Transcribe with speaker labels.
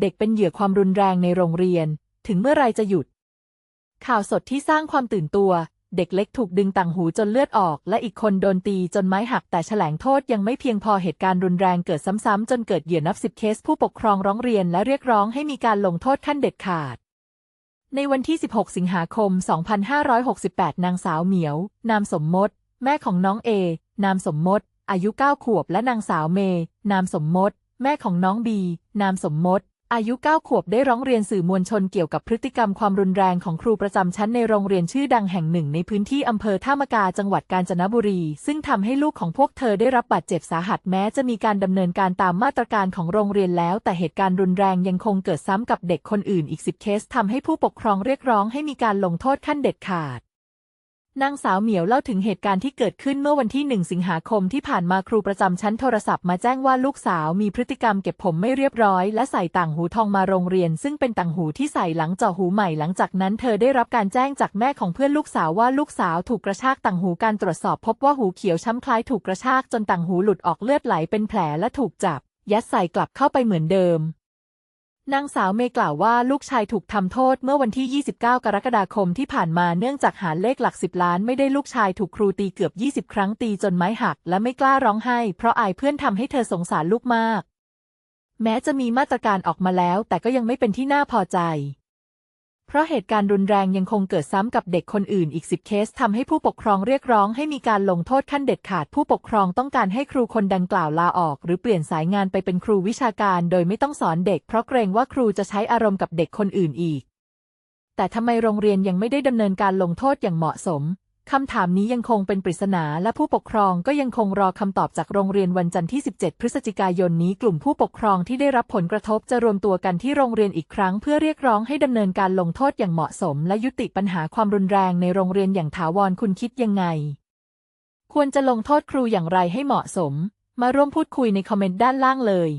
Speaker 1: เด็กเป็นเหยื่อความรุนแรงในโรงเรียน ถึงเมื่อไรจะหยุด ข่าวสดที่สร้างความตื่นตัว เด็กเล็กถูกดึงต่างหูจนเลือดออก และอีกคนโดนตีจนไม้หักแต่แฉลงโทษยังไม่เพียงพอเหตุการณ์รุนแรงเกิดซ้ำๆจนเกิดเหยื่อนับสิบเคสผู้ปกครองร้องเรียนและเรียกร้องให้มีการลงโทษขั้นเด็ดขาดในวันที่ 16 สิงหาคม 2568 นางสาวเหมียว นามสมมติ แม่ของน้องเอ นามสมมติ อายุ 9 ขวบ และนางสาวเม นามสมมติ แม่ของน้องบี นามสมมติ อายุ 9 ขวบได้ร้องเรียนสื่อมวลชนเกี่ยวกับพฤติกรรมความรุนแรงของครูประจำชั้นในโรงเรียนชื่อดังแห่งหนึ่งในพื้นที่อำเภอท่ามกาจังหวัดกาญจนบุรี ซึ่งทำให้ลูกของพวกเธอได้รับบาดเจ็บสาหัสแม้จะมีการดำเนินการตามมาตรการของโรงเรียนแล้ว แต่เหตุการณ์รุนแรงยังคงเกิดซ้ำกับเด็กคนอื่นอีก 10 เคสทำให้ผู้ปกครองเรียกร้องให้มีการลงโทษขั้นเด็ดขาด นางสาวเหมียวเล่าถึงเหตุการณ์ที่เกิดขึ้นเมื่อวันที่1สิงหาคมที่ผ่านมาครูประจำชั้นโทรศัพท์มาแจ้งว่าลูกสาวมีพฤติกรรมเก็บผมไม่เรียบร้อย และใส่ต่างหูทองมาโรงเรียน ซึ่งเป็นต่างหูที่ใส่หลังเจาะหูใหม่หลังจากนั้นเธอได้รับการแจ้งจากแม่ของเพื่อนลูกสาวว่าลูกสาวถูกกระชากต่างหูการตรวจสอบพบว่าหูเขียวช้ำคล้ายถูกกระชากจนต่างหูหลุดออกเลือดไหลเป็นแผลและถูกจับ ยัดใส่กลับเข้าไปเหมือนเดิม นางสาวเมย์กล่าวว่าลูกชายถูกทำโทษเมื่อวันที่ 29 กรกฎาคมที่ผ่านมาเนื่องจากหารเลขหลักสิบล้านไม่ได้ลูกชายถูกครูตีเกือบ 20 ครั้งตีจนไม้หัก และไม่กล้าร้องไห้ เพราะอายเพื่อนทำให้เธอสงสารลูกมาก แม้จะมีมาตรการออกมาแล้ว แต่ก็ยังไม่เป็นที่น่าพอใจ เพราะเหตุการณ์รุนแรงยังคงเกิดซ้ำกับเด็กคนอื่นอีก 10 เคสทำให้ผู้ปกครองเรียกร้องให้มีการลงโทษขั้นเด็ดขาด ผู้ปกครองต้องการให้ครูคนดังกล่าวลาออก หรือเปลี่ยนสายงานไปเป็นครูวิชาการโดยไม่ต้องสอนเด็ก เพราะเกรงว่าครูจะใช้อารมณ์กับเด็กคนอื่นอีก แต่ทำไมโรงเรียนยังไม่ได้ดำเนินการลงโทษอย่างเหมาะสม คำถามนี้ยังคงเป็นปริศนาและผู้ปกครองก็ยังคงรอคำตอบจากโรงเรียนวันจันทร์ที่ 17 พฤศจิกายนนี้กลุ่มผู้ปกครองที่ได้รับผลกระทบจะรวมตัวกันที่โรงเรียนอีกครั้ง เพื่อเรียกร้องให้ดำเนินการลงโทษอย่างเหมาะสม และยุติปัญหาความรุนแรงในโรงเรียนอย่างถาวรคุณคิดยังไง ควรจะลงโทษครูอย่างไรให้เหมาะสม มาร่วมพูดคุยในคอมเมนต์ด้านล่างเลย